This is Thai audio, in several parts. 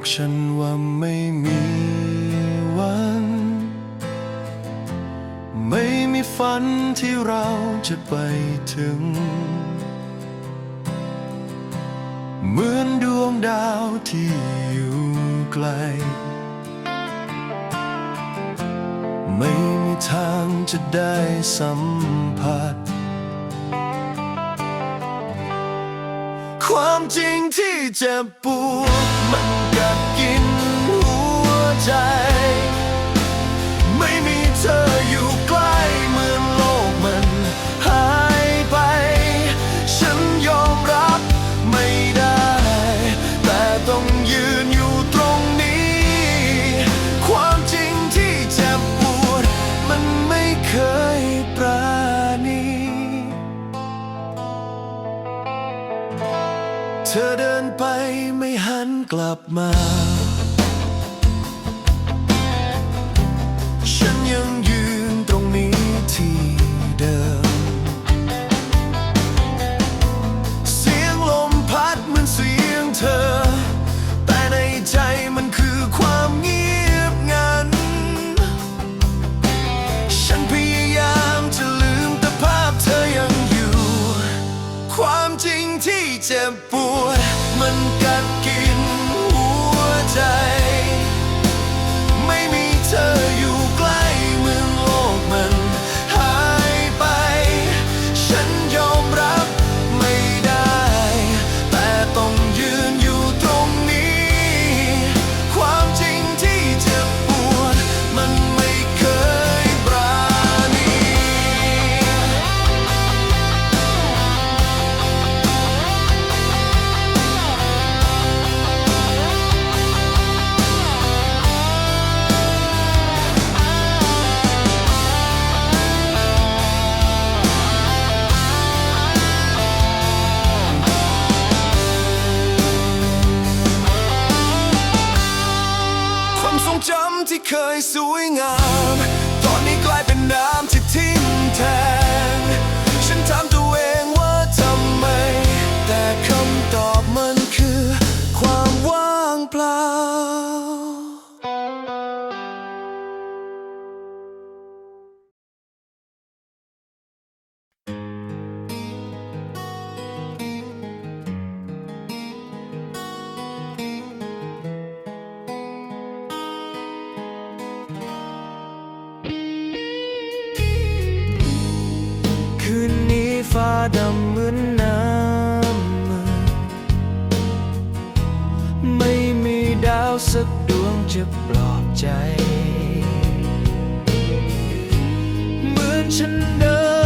บอกฉันว่าไม่มีวัน ไม่มีฝันที่เราจะไปถึง เหมือนดวงดาวที่อยู่ไกล ไม่มีทางจะได้สัมผัส ความจริงที่เจ็บปวดมันกัดกินหัวใจับมาาวสักดวงจะปลอบใจ เหมือนฉันเดิน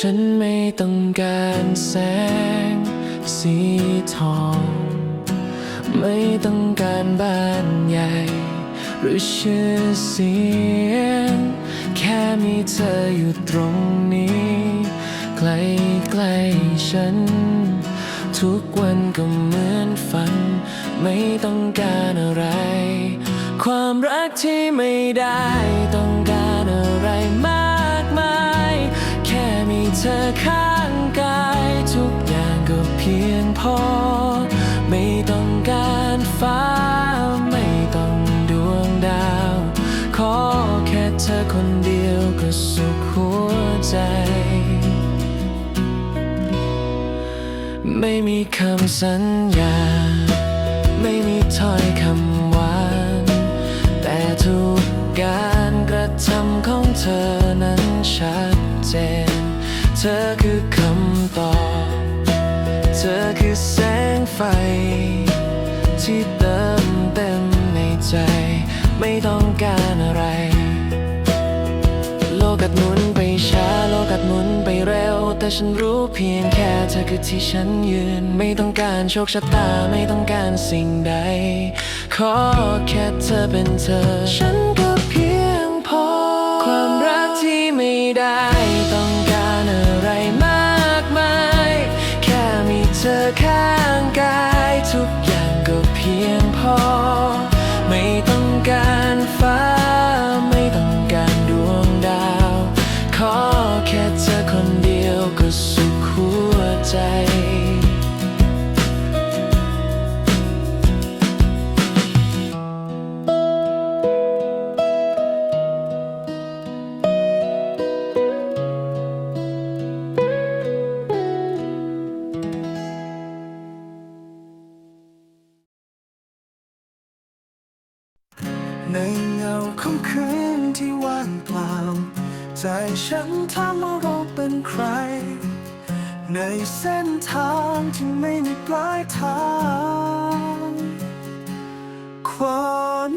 ฉันไม่ต้องการแสงสีทอง ไม่ต้องการบ้านใหญ่ หรือชื่อเสียง แค่มีเธออยู่ตรงนี้ ใกล้ๆฉัน ทุกวันก็เหมือนฝัน ไม่ต้องการอะไร ความรักที่ไม่ได้ต้องการอะไร เธอข้างกายทุกอย่างก็เพียงพอ ไม่ต้องการฟ้า ไม่ต้องดวงดาว ขอแค่เธอคนเดียวก็สุขหัวใจ ไม่มีคำสัญญา ไม่มีถ้อยคำหวาน แต่ทุกการกระทำของเธอ อคือคำตอบ เธอคือแสงไฟ ที่เติมเต็มในใจ ไม่ต้องการอะไร โลกัดหมุนไปช้าโลกัดหมุนไปเร็ว แต่ฉันรู้เพียงแค่เธอคือที่ฉันยืน ไม่ต้องการโชคชะตาไม่ต้องการสิ่งใด ขอแค่เธอเป็นเธอ ฉันก็เพียงพอ ความรักที่ไม่ได้ ในเงาของคืนที่ว่างเปล่า ใจฉันถามว่าเราเป็นใคร ในเส้นทางที่ไม่มีปลายทางความ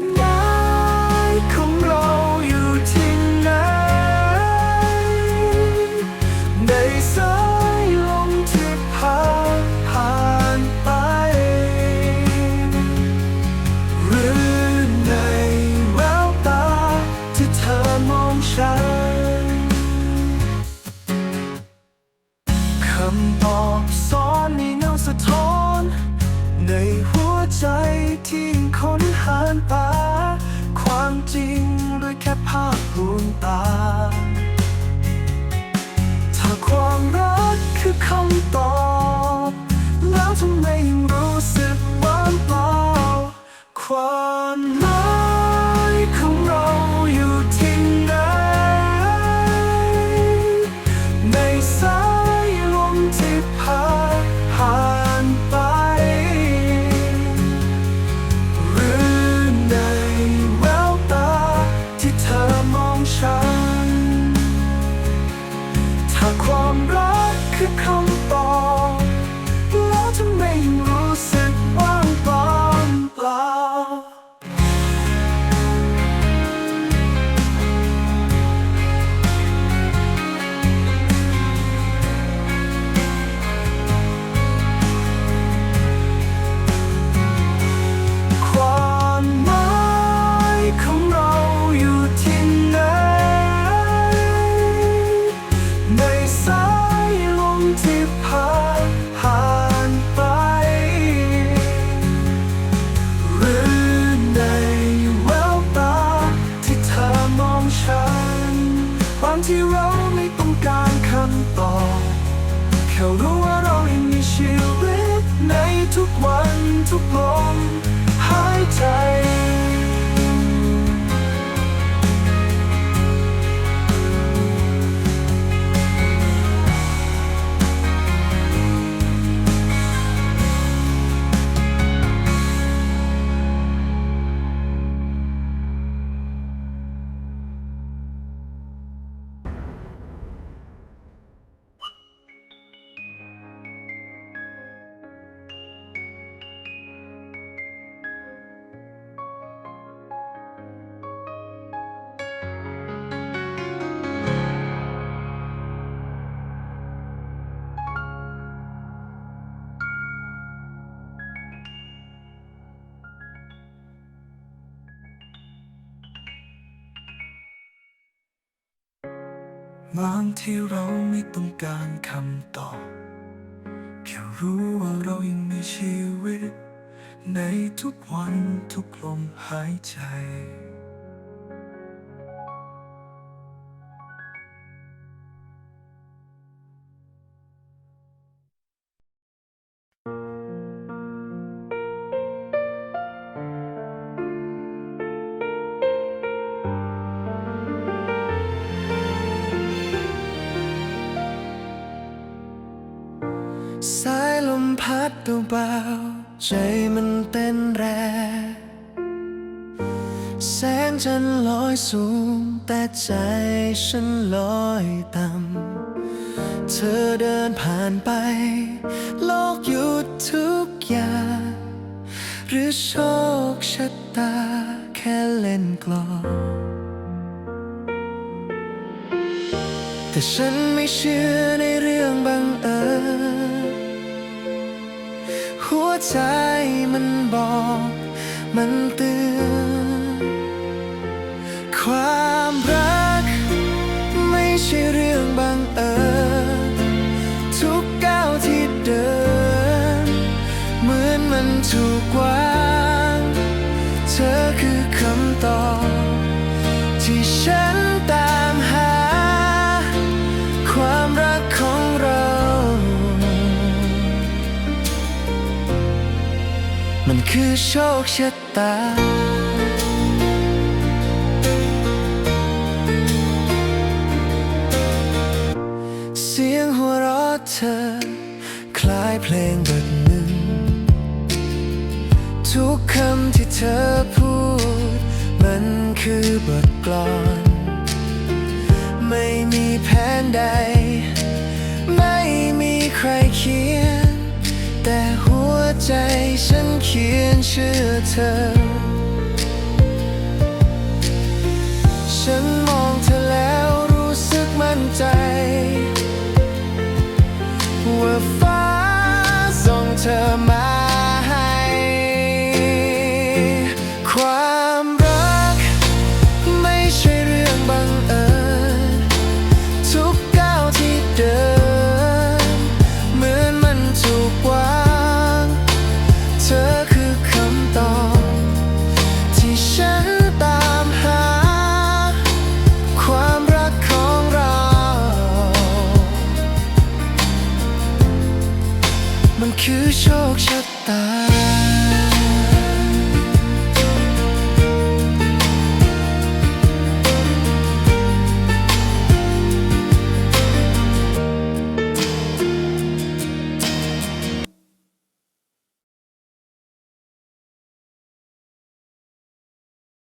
ที่เราไม่ต้องการคำตอบแค่รู้ว่าเรายังมีชีวิต ในทุกวันทุกลมหายใจ พัดเบาๆใจมันเต้นแรง แสงจันลอยสูง แต่ใจฉันลอยต่ำ เธอเดินผ่านไป โลกหยุดทุกอย่าง หรือโชคชะตาแค่เล่นกลอแต่ฉันไม่เชื่อในเรื่อง ใจมันบอก มันเตือน คือโชคชะตา เสียงหัวเราะเธอ คล้ายเพลงบทหนึ่ง ทุกคำที่เธอพูด มันคือบทกลอน ไม่มีแผนใด ไม่มีใครเขียน ใจฉันเขียนชื่อเธอ ฉันมองเธอแล้วรู้สึกมั่นใจ 추석전